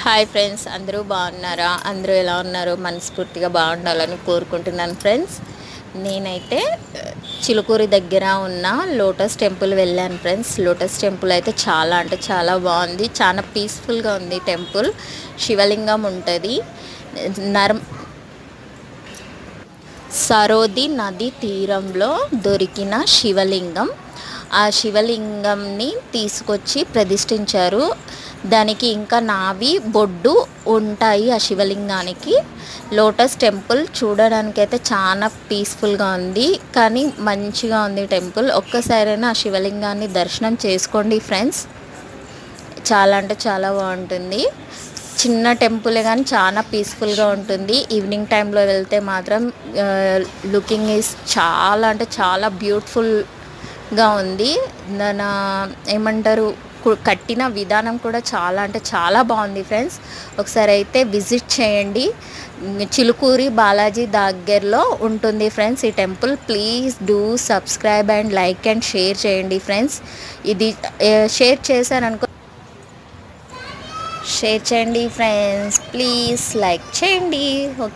Hi friends అందరూ బాగున్నారా? అందరూ ఎలా ఉన్నారో? మనస్ఫూర్తిగా బాగుండాలని కోరుకుంటున్నాను ఫ్రెండ్స్ నేనైతే చిలుకూరి దగ్గర ఉన్న లోటస్ టెంపుల్ వెళ్ళాను ఫ్రెండ్స్ లోటస్ టెంపుల్ అయితే చాలా అంటే చాలా బాగుంది. చాలా పీస్ఫుల్గా ఉంది టెంపుల్. శివలింగం ఉంటుంది. నర్మ సరోది నది తీరంలో దొరికిన శివలింగం. ఆ శివలింగంని తీసుకొచ్చి ప్రతిష్ఠించారు. దానికి ఇంకా నావి బొడ్డు ఉంటాయి ఆ శివలింగానికి. లోటస్ టెంపుల్ చూడడానికి అయితే చాలా పీస్ఫుల్గా ఉంది. కానీ మంచిగా ఉంది టెంపుల్. ఒక్కసారైనా ఆ శివలింగాన్ని దర్శనం చేసుకోండి ఫ్రెండ్స్. చాలా అంటే చాలా బాగుంటుంది. చిన్న టెంపులే కానీ చాలా పీస్ఫుల్గా ఉంటుంది. ఈవినింగ్ టైంలో వెళ్తే మాత్రం లుకింగ్ ఈజ్ చాలా అంటే చాలా బ్యూటిఫుల్ గా ఉంది. దాని ఏమంటారు కట్టిన విధానం కూడా చాలా అంటే చాలా బాగుంది ఫ్రెండ్స్. ఒకసారి అయితే విజిట్ చేయండి. చిలుకూరి బాలాజీ దగ్గరలో ఉంటుంది ఫ్రెండ్స్ ఈ temple. Please do subscribe and like and share చేయండి ఫ్రెండ్స్. ఇది షేర్ చేశారనుకో షేర్ చేయండి ఫ్రెండ్స్. ప్లీజ్ లైక్ చేయండి. ఓకే.